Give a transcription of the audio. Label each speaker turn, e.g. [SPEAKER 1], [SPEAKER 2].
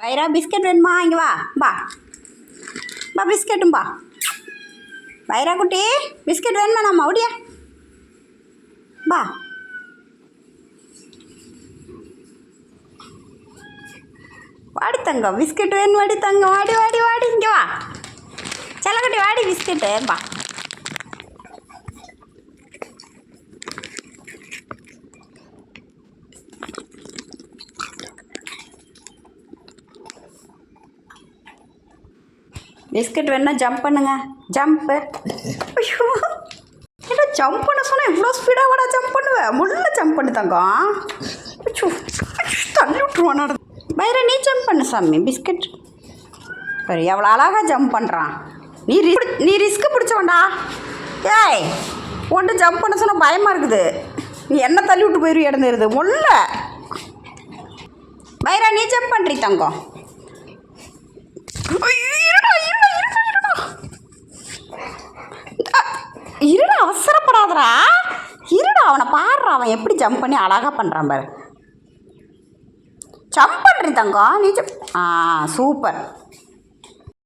[SPEAKER 1] வைரா biscuit வேணுமா? இங்கே வா. பா பா பிஸ்கட்டும் பா வைரா குட்டி பிஸ்கட் வேணுமா நம்ம ஓடியா பா வாடி தங்கம் பிஸ்கட் வேணும்? வாடி தங்கம். வாடி வாடி வாடி. இங்கே வா. செல்லக்குட்டி வாடி பிஸ்கட்டு. பா பிஸ்கட் வேணா ஜம்ப் பண்ணுங்க. ஜம்ப்பு ஐயோ. என்ன ஜம்ப் பண்ண சொன்னால் இவ்வளோ ஸ்பீடாக வாடா ஜம்ப் பண்ணுவேன் முள்ள ஜம்ப் பண்ணு தங்கம். தள்ளி விட்டுருவான் நட பைரா நீ ஜம்ப் பண்ணு சாமி பிஸ்கட். பாரு எவ்வளோ அழகாக ஜம்ப் பண்ணுறான் நீ ரி நீ ரிஸ்க்கு பிடிச்சவன்டா. ஏய் ஒன்று ஜம்ப் பண்ண சொன்னால் பயமாக இருக்குது. நீ என்ன தள்ளி விட்டு போயிரு இடந்துருது முள்ள. பைரா நீ ஜம்ப் பண்ணுறீ தங்கம் ஐயோ, இருடா, இருடா, இருடா, இருடா. அ, இருடா அவசரப்படாதடா. இருடா அவனை பாடுறா அவன் எப்படி ஜம்ப் பண்ணி அழகாக பண்ணுறான் பாரு. ஜம்ப் பண்ணுறீ தங்கம் நீ ஜம்ப் ஆ சூப்பர்